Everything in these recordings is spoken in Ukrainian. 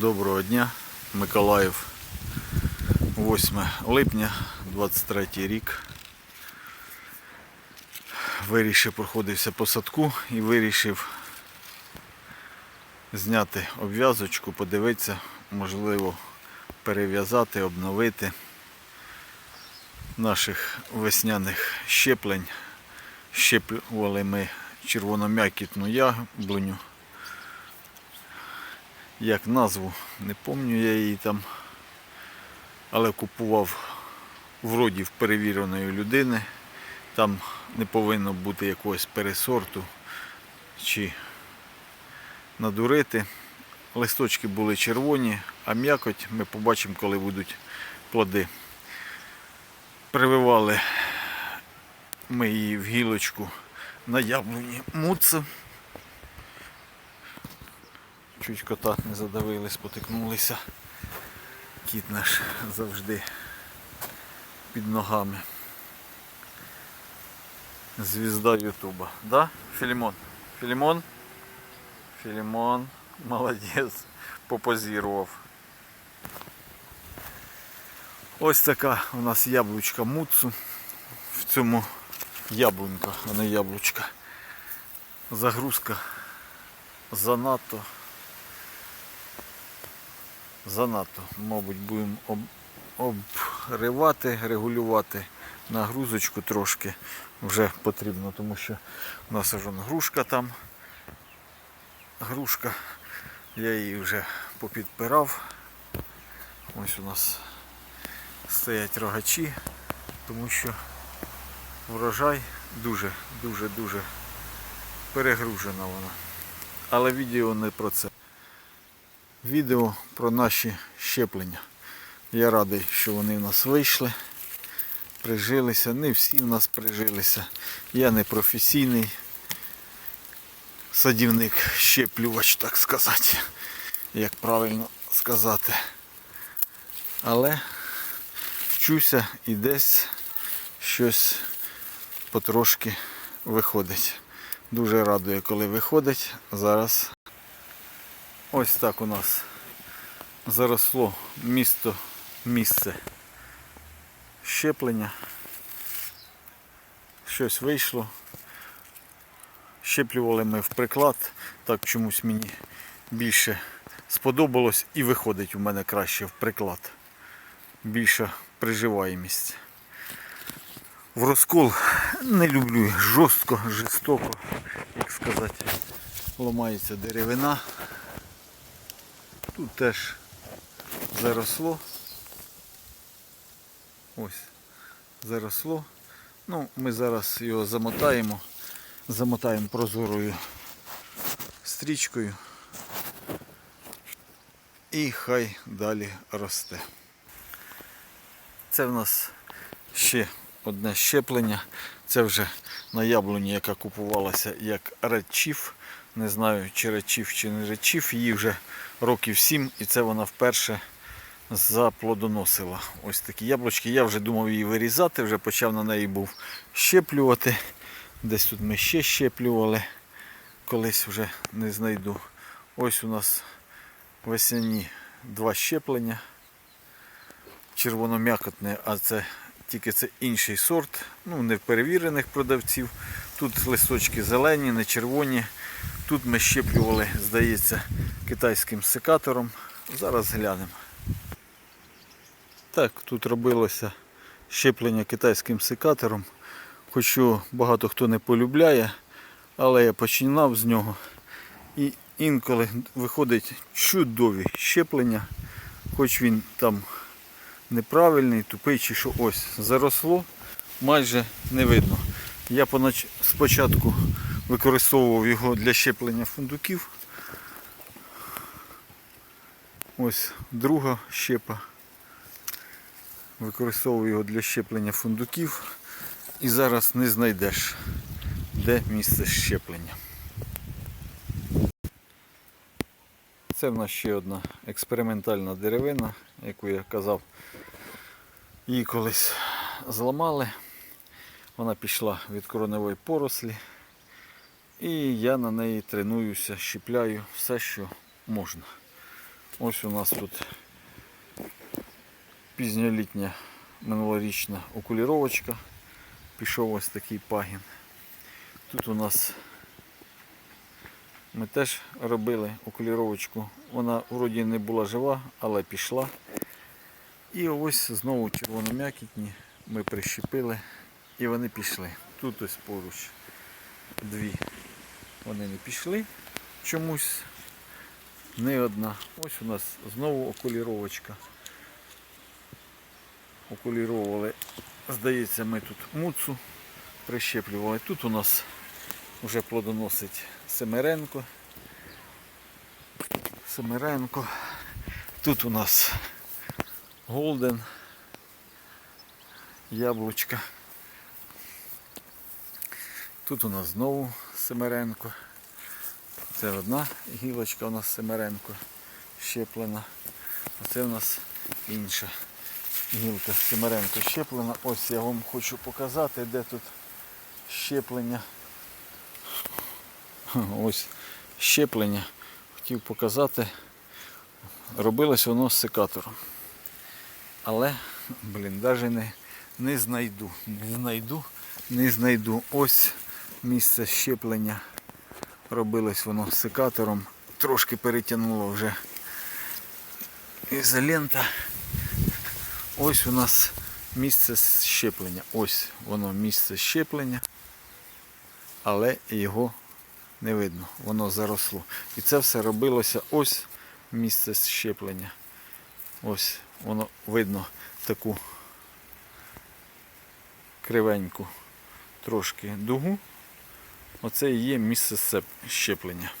Доброго дня, Миколаїв, 8 липня, 23 рік. Вирішив проходився по садку і вирішив зняти обв'язочку, подивитися, можливо, перев'язати, обновити наших весняних щеплень. Щеплювали ми червоном'якітну яблуню як назву, не пам'ятаю я її там, але купував вроді в перевіреної людини. Там не повинно бути якогось пересорту чи надурити. Листочки були червоні, а м'якоть ми побачимо, коли будуть плоди. Прививали ми її в гілочку на яблуні муцу. Чуть кота не задавили, спотикнулися. Кіт наш завжди під ногами. Звізда Ютуба. Да, Філімон? Філімон? Філімон, молодець, попозірував. Ось така у нас яблучка муцу. В цьому яблунька, а не яблучка. Загрузка занадто занадто, мабуть, будемо об, обривати, регулювати нагрузочку трошки вже потрібно, тому що у нас вже грушка там. Грушка, я її вже попідпирав. Ось у нас стоять рогачі, тому що врожай дуже, дуже, дуже перегружена вона. Але відео не про це відео про наші щеплення. Я радий, що вони в нас вийшли, прижилися. Не всі в нас прижилися. Я не професійний садівник, щеплювач, так сказати, як правильно сказати. Але вчуся і десь щось потрошки виходить. Дуже радує, коли виходить. Зараз Ось так у нас заросло місто, місце щеплення. Щось вийшло. Щеплювали ми в приклад, так чомусь мені більше сподобалось і виходить у мене краще в приклад. Більша приживаємість. В розкол не люблю жорстко, жорстоко, як сказати, ламається деревина. Тут теж заросло. Ось, заросло. Ну, ми зараз його замотаємо, замотаємо прозорою стрічкою і хай далі росте. Це в нас ще одне щеплення. Це вже на яблуні, яка купувалася як редчіф. Не знаю, чи редчіф, чи не редчіф. Її вже років 7 і це вона вперше заплодоносила. Ось такі яблучки. Я вже думав її вирізати, вже почав на неї був щеплювати. Десь тут ми ще щеплювали, колись вже не знайду. Ось у нас весняні два щеплення. Червоном'якотне, а це тільки це інший сорт, ну не перевірених продавців. Тут листочки зелені, не червоні. Тут ми щеплювали, здається, китайським секатором. Зараз глянемо. Так, тут робилося щеплення китайським секатором. Хоч багато хто не полюбляє, але я починав з нього. І інколи виходить чудові щеплення, хоч він там неправильний, тупий чи що ось заросло, майже не видно. Я спочатку використовував його для щеплення фундуків. Ось друга щепа. Використовую його для щеплення фундуків і зараз не знайдеш, де місце щеплення. Це в нас ще одна експериментальна деревина, яку я казав, її колись зламали. Вона пішла від короневої порослі. І я на неї тренуюся, щіпляю все, що можна. Ось у нас тут пізньолітня минулорічна окуліровочка. Пішов ось такий пагін. Тут у нас ми теж робили окуліровочку. Вона вроді не була жива, але пішла. І ось знову червоном'якітні ми прищепили і вони пішли. Тут ось поруч дві. Вони не пішли чомусь. Не одна. Ось у нас знову окуліровочка. Окуліровували, здається, ми тут муцу прищеплювали. Тут у нас вже плодоносить Семеренко. Семеренко. Тут у нас Голден. Яблучка. Тут у нас знову Семеренко. Це одна гілочка у нас Семеренко щеплена. А це у нас інша гілка Семеренко щеплена. Ось я вам хочу показати, де тут щеплення. Ось щеплення. Хотів показати. Робилось воно з секатором. Але, блін, навіть не, не знайду. Не знайду, не знайду. Ось місце щеплення. Робилось воно секатором. Трошки перетягнуло вже ізолента. Ось у нас місце щеплення. Ось воно місце щеплення. Але його не видно. Воно заросло. І це все робилося ось місце щеплення. Ось воно видно таку кривеньку трошки дугу. Оце і є місце щеплення.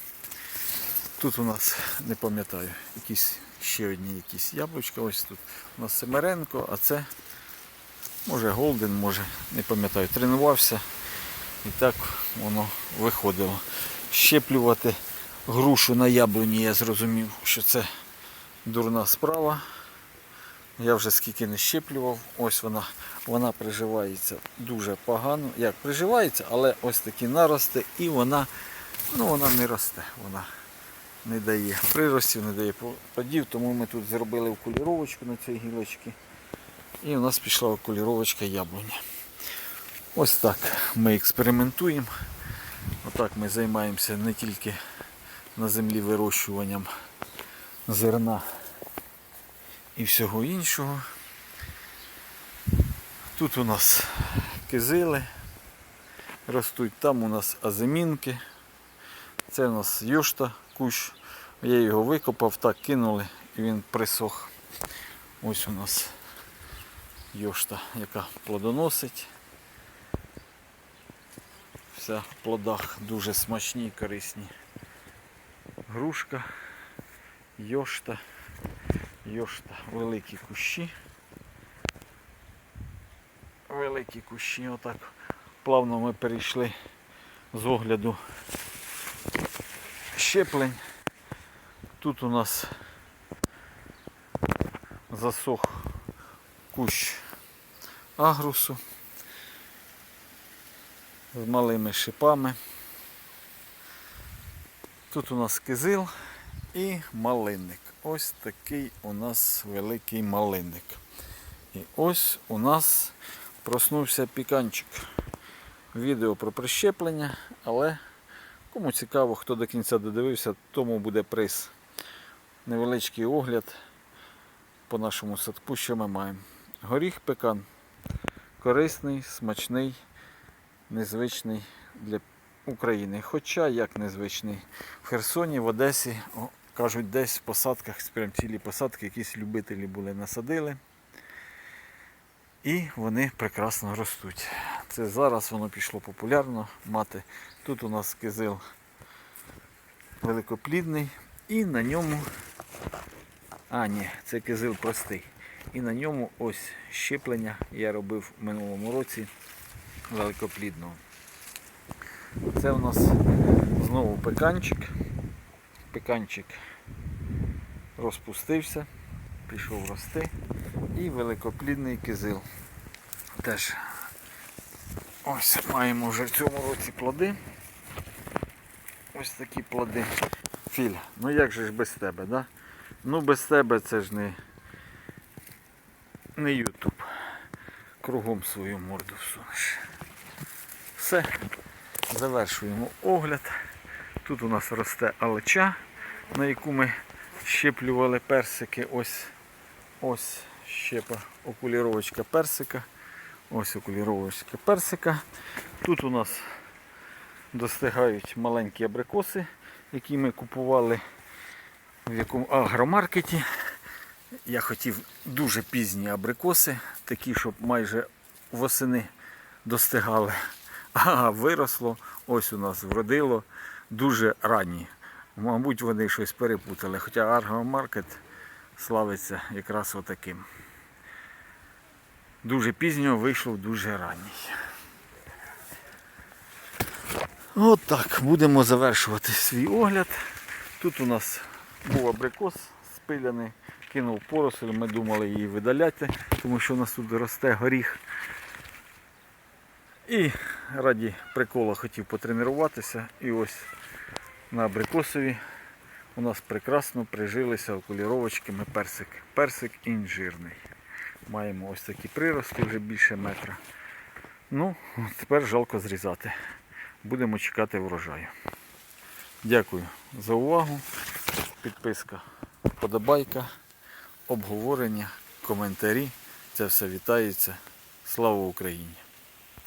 Тут у нас, не пам'ятаю, якісь ще одні якісь яблучка. Ось тут у нас Семеренко, а це може Голден, може, не пам'ятаю, тренувався. І так воно виходило. Щеплювати грушу на яблуні я зрозумів, що це дурна справа. Я вже скільки не щеплював, ось вона, вона приживається дуже погано. Як приживається, але ось такі нарости і вона, ну вона не росте, вона не дає приростів, не дає плодів, тому ми тут зробили окуліровочку на цій гілочці. І у нас пішла окуліровочка яблуні. Ось так ми експериментуємо. Отак ми займаємося не тільки на землі вирощуванням зерна і всього іншого. Тут у нас кизили ростуть, там у нас азимінки. Це у нас йошта кущ. Я його викопав, так кинули і він присох. Ось у нас йошта, яка плодоносить. Вся в плодах дуже смачні і корисні. Грушка, йошта, йошта, великі кущі. Великі кущі, отак плавно ми перейшли з огляду щеплень. Тут у нас засох кущ агрусу з малими шипами. Тут у нас кизил і малинник. Ось такий у нас великий малинник. І ось у нас проснувся піканчик. Відео про прищеплення, але кому цікаво, хто до кінця додивився, тому буде приз. Невеличкий огляд по нашому садку, що ми маємо. Горіх пекан. Корисний, смачний, незвичний для України. Хоча як незвичний. В Херсоні, в Одесі, кажуть, десь в посадках, прям цілі посадки, якісь любителі були насадили. І вони прекрасно ростуть. Це зараз воно пішло популярно мати. Тут у нас кизил великоплідний і на ньому. А, ні, це кизил простий. І на ньому ось щеплення я робив в минулому році великоплідного. Це у нас знову пеканчик. Пеканчик розпустився, пішов рости. І великоплідний кизил. Теж ось маємо вже в цьому році плоди. Ось такі плоди. Філь, ну як же ж без тебе, да? Ну без тебе це ж не, не Ютуб. Кругом свою морду всунеш. Все. Завершуємо огляд. Тут у нас росте алеча, на яку ми щеплювали персики. Ось ось щепа окуліровочка персика. Ось окуліровочка персика. Тут у нас достигають маленькі абрикоси, які ми купували в якому агромаркеті. Я хотів дуже пізні абрикоси, такі, щоб майже восени достигали. А виросло, ось у нас вродило дуже ранні. Мабуть, вони щось перепутали. Хоча агромаркет славиться якраз отаким. Дуже пізньо вийшов дуже ранній. От так, будемо завершувати свій огляд. Тут у нас був абрикос спиляний, кинув поросль, ми думали її видаляти, тому що у нас тут росте горіх. І раді прикола хотів потренуватися. І ось на абрикосові у нас прекрасно прижилися окуліровочками персик. Персик інжирний. Маємо ось такі прирости, вже більше метра. Ну, тепер жалко зрізати. Будемо чекати врожаю. Дякую за увагу. Підписка, подобайка, обговорення, коментарі. Це все вітається. Слава Україні!